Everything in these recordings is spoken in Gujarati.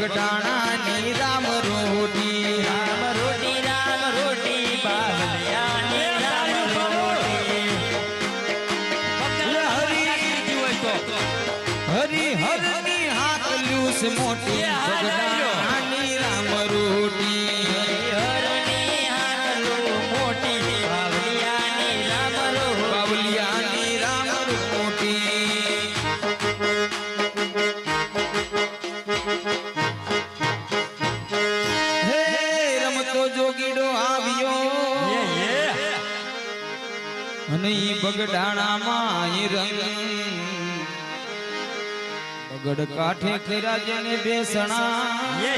બગડાણાની રામ રોટી. રામ રોટી રામ રોટી બાવલિયાની રામ રોટી. હરી હરની હાથ લૂસ મોટી એ અને ઈ બગડાણામાં રંગ. બગડ કાઠે ખેરા જેને બેસણા. હે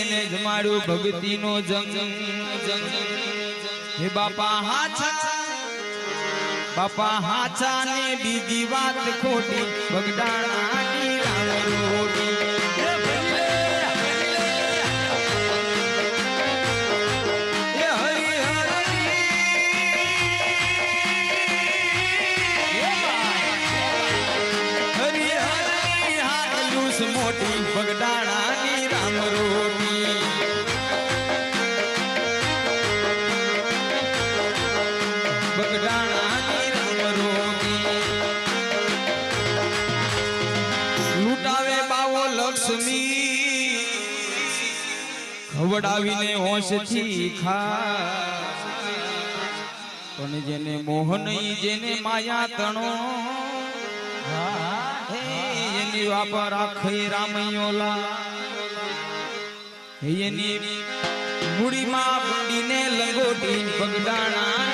એને જમાડ્યું ભક્તિનો જંગ. જંગ હે બાપા હાચા. બાપા હાચા ને બીજી વાત ખોટી. બગડાણાની મોટી બગડાણાની રામ રોટી. બગડાણાની રામ રોટી. લૂંટાવે બાવો લક્ષ્મી. ખવડાવીને હોશથી ખા પણ જેને મોહન જેને માયા તણો. હે. એની વાપર રાખે રામયોલા. એની મૂડીમાં મૂડીને લંગોટી બગડાણાની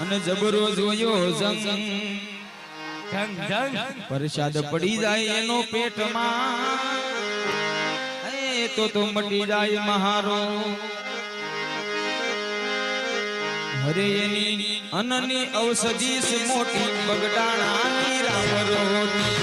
અને જબરો જોયો જંગ. પ્રસાદ પડી જાય એનો પેટમાં. એ તો તો મટી જાય મહારો. હરે એની અનની ઔષધી મોટી બગડાણા રામ